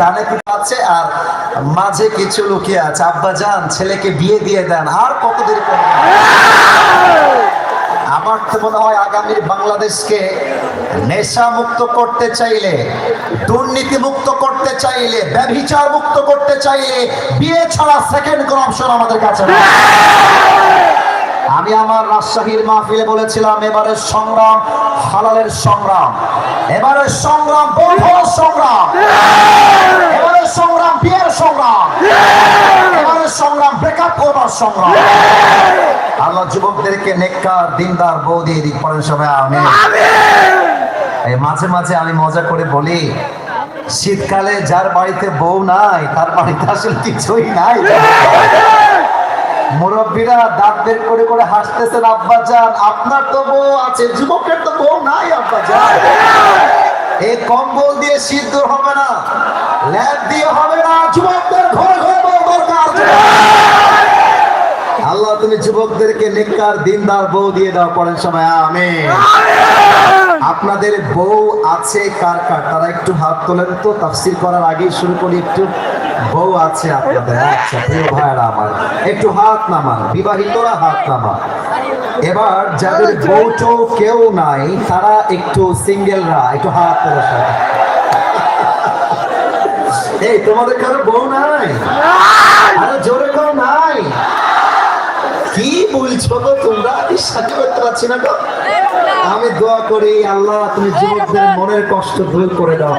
ডানে পিঠে আছে আর মাঝে কিছু লুকিয়ে আছে। আব্বা যান, ছেলেকে বিয়ে দিয়ে দেন। আর কত দেরি আমার তো মনে হয় আগামীর বাংলাদেশকে নেশা মুক্ত করতে চাইলে দুর্নীতি মুক্ত করতে চাইলে মুক্ত করতে চাইলে বিয়ে ছাড়া সেকেন্ড কোন অপশন আমাদের কাছে। আমি আমার রাজশাহীর মাহফিলে বলেছিলাম, এবারের সংগ্রাম হালালের সংগ্রাম। এবারের সংগ্রাম বৈধ সংগ্রাম এবারের সংগ্রাম বিয়ের সংগ্রাম এবারের সংগ্রাম ব্রেকআপ সংগ্রাম। আল্লাহ যুবকদেরকে নেককার দিনদার বউ দিয়ে দিক পড়েন সবাই আমি এই মাঝে মাঝে আমি মজা করে বলি শীতকালে যার বাড়িতে বউ নাই তার বাড়িতে আসলে কিছুই নাই। মুরব্বীরা দাঁত বের করে করে হাসতেছেন আব্বা যান আপনার তো বউ আছে যুবকের তো বউ নাই আব্বা যান এই কম্বল দিয়ে শীত দূর হবে না ল্যাব দিয়ে হবে না যুবকদের ঘরে ঘরে বউ দরকার আল্লাহ তুমি যুবকদেরকে নেককার দিনদার বউ দিয়ে দাও পরের সময় আমি আপনাদের বউ আছে কার কার? তারা একটু হাত তোলেন তো তাফসির করার আগে শুরু করি একটু। বউ আছে আপনাদের আচ্ছা প্রিয় ভাইরা আমার একটু হাত নামান বিবাহিতরা হাত নামান। এবার যাদের বউ টৌ কেউ নাই তারা একটু সিঙ্গেলরা একটু হাত তোলা সবাই। এই তোমাদের কারও বউ নাই? আরে জোরে কেউ নাই। কি বলছো তো তোমরা? সাথে করতে পারছি না তো আমি দোয়া করি, আল্লাহ তুমি যুবকদের মনের কষ্ট দূর করে দাও।